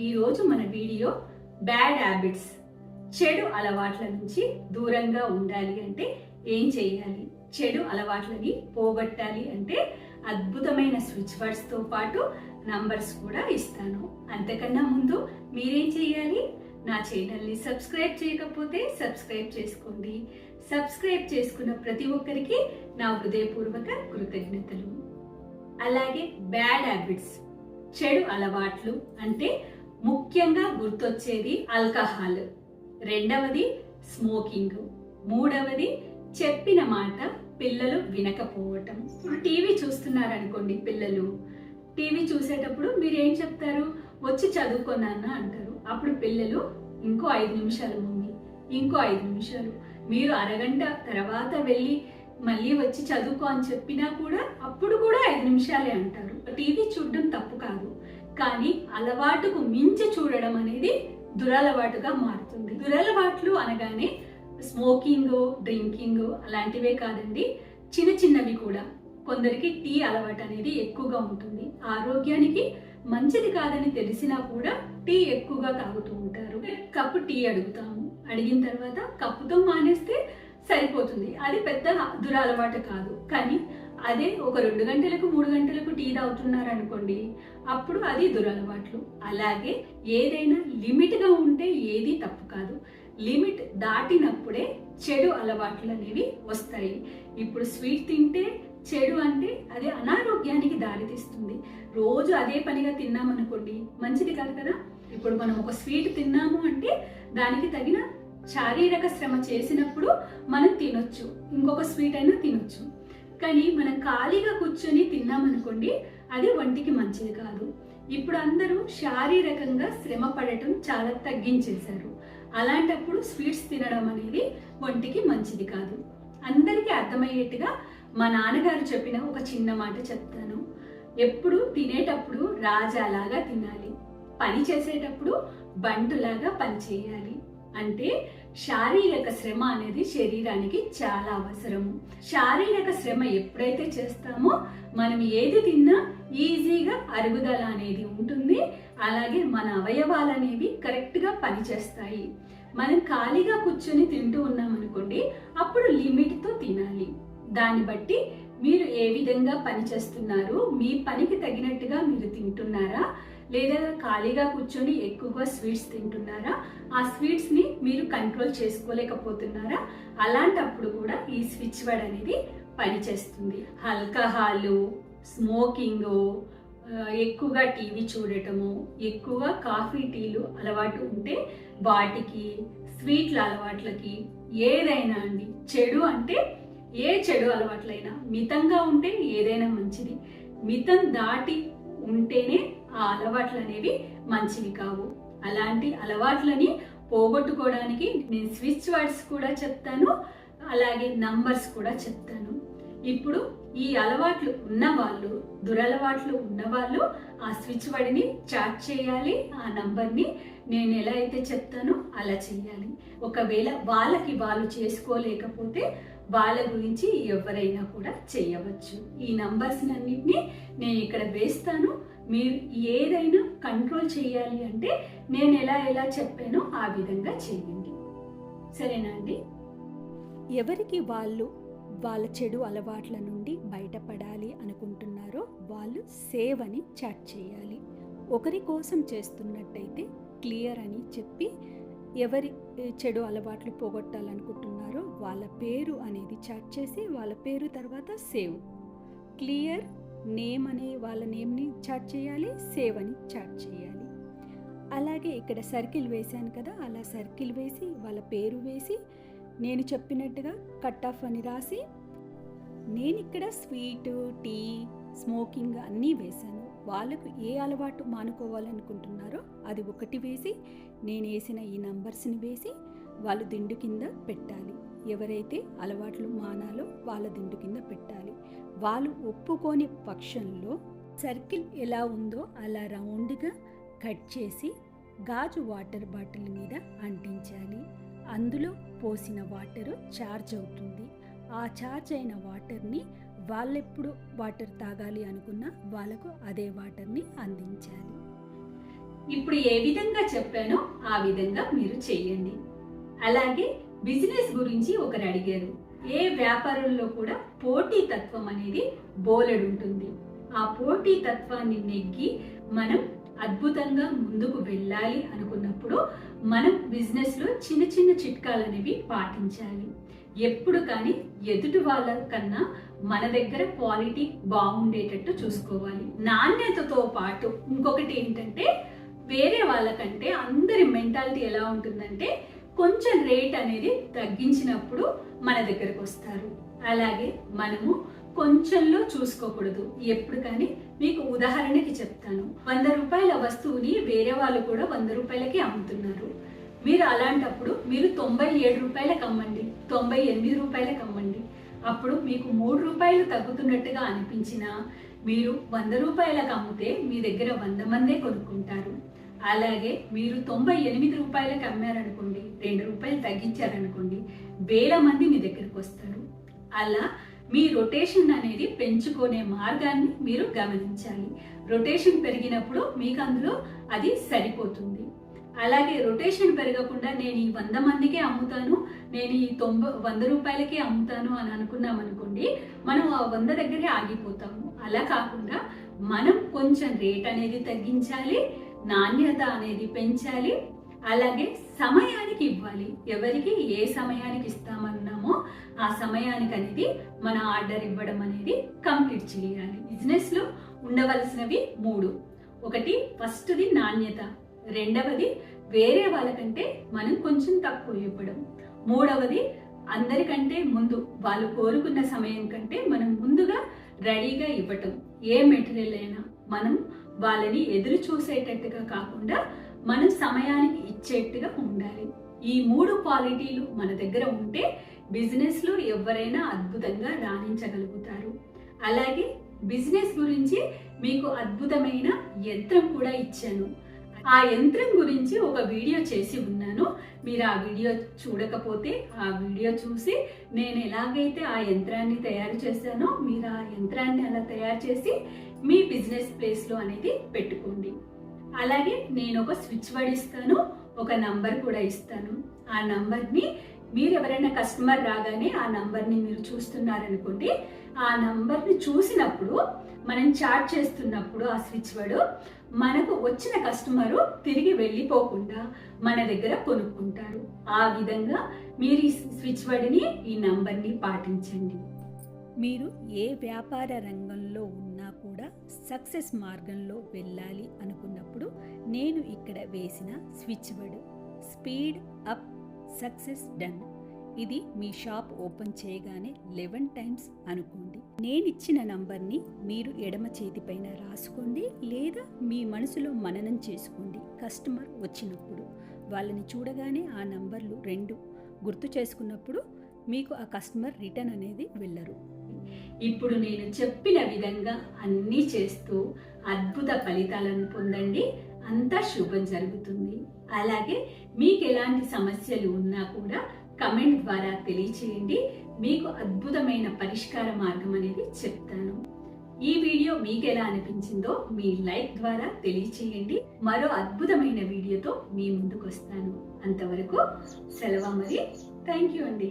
ఈరోజు మన video bad habits చెడు అలవాట్ల నుంచి దూరంగా ఉండాలి అంటే ఏం చేయాలి? చెడు అలవాట్లని పోగొట్టాలి అంటే అద్భుతమైన స్విచ్ వర్డ్స్తో పాటు నంబర్స్ కూడా ఇస్తాను. అంతకన్నా ముందు మీరేం చేయాలి? నా ఛానల్ని సబ్స్క్రైబ్ చేయకపోతే సబ్స్క్రైబ్ చేసుకోండి. సబ్స్క్రైబ్ చేసుకున్న ప్రతి ఒక్కరికి నా హృదయపూర్వక కృతజ్ఞతలు. అలాగే బ్యాడ్ హ్యాబిట్స్ చెడు అలవాట్లు అంటే ముఖ్యంగా గుర్తొచ్చేది ఆల్కహాల్ రెండవది స్మోకింగ్ మూడవది చెప్పిన మాట పిల్లలు వినకపోవటం. ఇప్పుడు టీవీ చూస్తున్నారనుకోండి పిల్లలు. టీవీ చూసేటప్పుడు మీరు ఏం చెప్తారు? వచ్చి చదువుకున్నాను అంటారు. అప్పుడు పిల్లలు ఇంకో ఐదు నిమిషాలు మమ్మీ ఇంకో ఐదు నిమిషాలు. మీరు అరగంట తర్వాత వెళ్ళి మళ్ళీ వచ్చి చదువుకో అని చెప్పినా కూడా అప్పుడు కూడా ఐదు నిమిషాలే అంటారు. టీవీ చూడడం తప్పు కాదు. కానీ అలవాటుకు మించి చూడడం అనేది దురలవాటుగా మారుతుంది. దురలవాట్లు అనగానే స్మోకింగ్ డ్రింకింగ్ అలాంటివే కాదండి చిన్న చిన్నవి కూడా. కొందరికి టీ అలవాటు అనేది ఎక్కువగా ఉంటుంది. ఆరోగ్యానికి మంచిది కాదని తెలిసినా కూడా టీ ఎక్కువగా తాగుతూ ఉంటారు. కప్పు టీ అడుగుతాము. అడిగిన తర్వాత కప్పుతో మానేస్తే సరిపోతుంది. అది పెద్ద దురలవాటు కాదు. కానీ అదే ఒక రెండు గంటలకు మూడు గంటలకు టీ తాగుతున్నారు అనుకోండి అప్పుడు అది దురలవాట్లు. అలాగే ఏదైనా లిమిట్గా ఉంటే ఏది తప్పు కాదు. లిమిట్ దాటినప్పుడే చెడు అలవాట్లు అనేవి వస్తాయి. ఇప్పుడు స్వీట్ తింటే చెడు అంటే అది అనారోగ్యానికి దారితీస్తుంది రోజు అదే పనిగా తిన్నామనుకోండి మంచిది కాదు కదా? ఇప్పుడు మనం ఒక స్వీట్ తిన్నాము అంటే దానికి తగిన శారీరక శ్రమ చేసినప్పుడు మనం తినొచ్చు. ఇంకొక స్వీట్ అయినా తినొచ్చు. కానీ మనం ఖాళీగా కూర్చొని తిన్నామనుకోండి అది ఒంటికి మంచిది కాదు. ఇప్పుడు అందరూ శారీరకంగా శ్రమ పడటం చాలా తగ్గించేశారు. అలాంటప్పుడు స్వీట్స్ తినడం అనేది ఒంటికి మంచిది కాదు. అందరికీ అర్థమయ్యేట్టుగా మా నాన్నగారు చెప్పిన ఒక చిన్న మాట చెప్తాను. ఎప్పుడు తినేటప్పుడు రాజాలాగా తినాలి. పని చేసేటప్పుడు బంటులాగా పని చేయాలి. అంటే శారీరక శ్రమ అనేది శరీరానికి చాలా అవసరము. శారీరక శ్రమ ఎప్పుడైతే చేస్తామో మనం ఏది తిన్నా ఈజీగా అరుగుదల అనేది ఉంటుంది. అలాగే మన అవయవాలు అనేవి కరెక్ట్గా పనిచేస్తాయి. మనం ఖాళీగా కూర్చొని తింటూ ఉన్నాం అనుకోండి అప్పుడు లిమిట్తో తినాలి. దాన్ని బట్టి మీరు ఏ విధంగా పని చేస్తున్నారు మీ పనికి తగినట్టుగా మీరు తింటున్నారా లేదా ఖాళీగా కూర్చొని ఎక్కువగా స్వీట్స్ తింటున్నారా? ఆ స్వీట్స్ని మీరు కంట్రోల్ చేసుకోలేకపోతున్నారా? అలాంటప్పుడు కూడా ఈ స్విచ్ వర్డ్ అనేది పనిచేస్తుంది. ఆల్కహాలు స్మోకింగ్ ఎక్కువగా టీవీ చూడటము ఎక్కువ కాఫీ టీలు అలవాటు ఉంటే వాటికి స్వీట్ల అలవాట్లకి ఏదైనా అండి చెడు అంటే ఏ చెడు అలవాట్లైనా మితంగా ఉంటే ఏదైనా మంచిది. మితం దాటి ఉంటేనే ఆ అలవాట్లు అనేవి మంచివి కావు. అలాంటి అలవాట్లని పోగొట్టుకోవడానికి నేను స్విచ్ వర్డ్స్ కూడా చెప్తాను అలాగే నంబర్స్ కూడా చెప్తాను. ఇప్పుడు ఈ అలవాట్లు ఉన్నవాళ్ళు దురలవాట్లు ఉన్నవాళ్ళు ఆ స్విచ్ వర్డ్ని చాట్ చేయాలి ఆ నంబర్ని నేను ఎలా అయితే చెప్తానో అలా చేయాలి ఒకవేళ వాళ్ళకి వాళ్ళు చేసుకోలేకపోతే వాళ్ళ గురించి ఎవరైనా కూడా చేయవచ్చు. ఈ నంబర్స్ అన్నింటినీ నేను ఇక్కడ వేస్తాను. మీరు ఏదైనా కంట్రోల్ చేయాలి అంటే నేను ఎలా ఎలా చెప్పానో ఆ విధంగా చేయండి. సరేనా అండి? ఎవరికి వాళ్ళు వాళ్ళ చెడు అలవాట్ల నుండి బయటపడాలి అనుకుంటున్నారో వాళ్ళు సేవ్ అని చాట్ చేయాలి. ఒకరి కోసం చేస్తున్నట్టయితే క్లియర్ అని చెప్పి ఎవరి చెడు అలవాట్లు పోగొట్టాలనుకుంటున్నారో వాళ్ళ పేరు అనేది చాట్ చేసి వాళ్ళ పేరు తర్వాత సేవ్. క్లియర్ నేమ్ అనే వాళ్ళ నేమ్ని చాట్ చేయాలి సేవ్ అని చాట్ చేయాలి. అలాగే ఇక్కడ సర్కిల్ వేశాను కదా అలా సర్కిల్ వేసి వాళ్ళ పేరు వేసి నేను చెప్పినట్టుగా కట్ ఆఫ్ అని రాసి నేను ఇక్కడ స్వీటు టీ స్మోకింగ్ అన్నీ వేశాను. వాళ్ళకు ఏ అలవాటు మానుకోవాలనుకుంటున్నారో అది ఒకటి వేసి నేను వేసిన ఈ నంబర్స్ని వేసి వాళ్ళు దిండు కింద పెట్టాలి. ఎవరైతే అలవాట్లు మానాలో వాళ్ళ దిండు కింద పెట్టాలి. వాళ్ళు ఒప్పుకోని పక్షంలో సర్కిల్ ఎలా ఉందో అలా రౌండ్గా కట్ చేసి గాజు వాటర్ బాటిల్ మీద అంటించాలి. అందులో పోసిన వాటరు ఛార్జ్ అవుతుంది. ఆ చార్జ్ అయిన వాటర్ని వాళ్ళెప్పుడు వాటర్ తాగాలి అనుకున్నా వాళ్ళకు అదే వాటర్ని అందించాలి. ఇప్పుడు ఏ విధంగా చెప్పానో ఆ విధంగా మీరు చేయండి. అలాగే బిజినెస్ గురించి ఒకరు అడిగారు. ఏ వ్యాపారంలో కూడా పోటీ తత్వం అనేది బోలెడు ఉంటుంది. ఆ పోటీ తత్వాన్ని నెగ్గి మనం అద్భుతంగా ముందుకు వెళ్ళాలి అనుకున్నప్పుడు మనం బిజినెస్లో చిన్న చిన్న చిట్కాలు అనేవి పాటించాలి. ఎప్పుడు కానీ ఎదుటి వాళ్ళ కన్నా మన దగ్గర క్వాలిటీ బాగుండేటట్టు చూసుకోవాలి. నాణ్యతతో పాటు ఇంకొకటి ఏంటంటే వేరే వాళ్ళకంటే అందరి మెంటాలిటీ ఎలా ఉంటుందంటే కొంచెం రేట్ అనేది తగ్గించినప్పుడు మన దగ్గరకు వస్తారు. అలాగే మనము కొంచెంలో చూసుకోకూడదు. ఎప్పుడు కానీ మీకు ఉదాహరణకి చెప్తాను. వంద రూపాయల వస్తువుని వేరే వాళ్ళు కూడా వంద రూపాయలకి అమ్ముతున్నారు. మీరు అలాంటప్పుడు మీరు తొంభై ఏడు రూపాయలకు అమ్మండి. తొంభై ఎనిమిది రూపాయలకు అమ్మండి. అప్పుడు మీకు మూడు రూపాయలు తగ్గుతున్నట్టుగా అనిపించినా మీరు వంద రూపాయలకు అమ్మితే మీ దగ్గర వంద మందే కొనుక్కుంటారు. అలాగే మీరు తొంభై ఎనిమిది రూపాయలకు అమ్మారనుకోండి రెండు రూపాయలు తగ్గించారనుకోండి వేల మంది మీ దగ్గరకు వస్తారు. అలా మీ రొటేషన్ అనేది పెంచుకునే మార్గాన్ని మీరు గమనించాలి. రొటేషన్ పెరిగినప్పుడు మీకు అందులో అది సరిపోతుంది. అలాగే రొటేషన్ పెరగకుండా నేను ఈ వంద మందికే అమ్ముతాను నేను ఈ తొంభై వంద రూపాయలకే అమ్ముతాను అని అనుకున్నాం అనుకోండి మనం ఆ వంద దగ్గరే ఆగిపోతాము. అలా కాకుండా మనం కొంచెం రేట్ అనేది తగ్గించాలి నాణ్యత అనేది పెంచాలి అలాగే సమయానికి ఇవ్వాలి. ఎవరికి ఏ సమయానికి ఇస్తామన్నామో ఆ సమయానికి అనేది మన ఆర్డర్ ఇవ్వడం అనేది కంప్లీట్ చేయాలి. బిజినెస్లో ఉండవలసినవి మూడు. ఒకటి ఫస్ట్ది నాణ్యత. రెండవది వేరే వాళ్ళకంటే మనం కొంచెం తక్కువ ఇవ్వడం. మూడవది అందరికంటే ముందు వాళ్ళు కోరుకున్న సమయం కంటే మనం ముందుగా రెడీగా ఇవ్వటం. ఏ మెటీరియల్ అయినా మనం వాళ్ళని ఎదురు చూసేటట్టుగా కాకుండా మనం సమయానికి ఇచ్చేట్టుగా ఉండాలి. ఈ మూడు క్వాలిటీలు మన దగ్గర ఉంటే బిజినెస్లో ఎవరైనా అద్భుతంగా రాణించగలుగుతారు. అలాగే బిజినెస్ గురించి మీకు అద్భుతమైన యంత్రం కూడా ఇచ్చాను. ఆ యంత్రం గురించి ఒక వీడియో చేసి ఉన్నాను. మీరు ఆ వీడియో చూడకపోతే ఆ వీడియో చూసి నేను ఎలాగైతే ఆ యంత్రాన్ని తయారు చేశానో మీరు ఆ యంత్రాన్ని అలా తయారు చేసి మీ బిజినెస్ ప్లేస్లో అనేది పెట్టుకోండి. అలాగే నేను ఒక స్విచ్ బోర్డ్ ఇస్తాను ఒక నంబర్ కూడా ఇస్తాను. ఆ నంబర్ని మీరు ఎవరైనా కస్టమర్ రాగానే ఆ నంబర్ని మీరు చూస్తున్నారనుకోండి ఆ నంబర్ని చూసినప్పుడు మనం చాట్ చేస్తున్నప్పుడు ఆ స్విచ్ బోర్డు మనకు వచ్చిన కస్టమరు తిరిగి వెళ్ళిపోకుండా మన దగ్గర కొనుక్కుంటారు. ఆ విధంగా మీరు ఈ స్విచ్ వర్డ్ని ఈ నంబర్ని పాటించండి. మీరు ఏ వ్యాపార రంగంలో ఉన్నా కూడా సక్సెస్ మార్గంలో వెళ్ళాలి అనుకున్నప్పుడు నేను ఇక్కడ వేసిన switch word speed up success done. ఇది మీ షాప్ ఓపెన్ చేయగానే లెవెన్ టైమ్స్ అనుకోండి. నేను ఇచ్చిన నంబర్ని మీరు ఎడమ చేతిపైన రాసుకోండి లేదా మీ మనసులో మననం చేసుకోండి. కస్టమర్ వచ్చినప్పుడు వాళ్ళని చూడగానే ఆ నంబర్లు రెండు గుర్తు చేసుకున్నప్పుడు మీకు ఆ కస్టమర్ రిటర్న్ అనేది వెళ్ళరు. ఇప్పుడు నేను చెప్పిన విధంగా అన్నీ చేస్తూ అద్భుత ఫలితాలను పొందండి. అంతా శుభం జరుగుతుంది. అలాగే మీకు ఎలాంటి సమస్యలు ఉన్నా కూడా కమెంట్ ద్వారా తెలియచేయండి. మీకు అద్భుతమైన పరిష్కార మార్గం అనేది చెప్తాను. ఈ వీడియో మీకు ఎలా అనిపించిందో మీ లైక్ ద్వారా తెలియచేయండి. మరో అద్భుతమైన వీడియోతో మీ ముందుకు వస్తాను అంతవరకు సెలవు మరి థ్యాంక్ యూ అండి.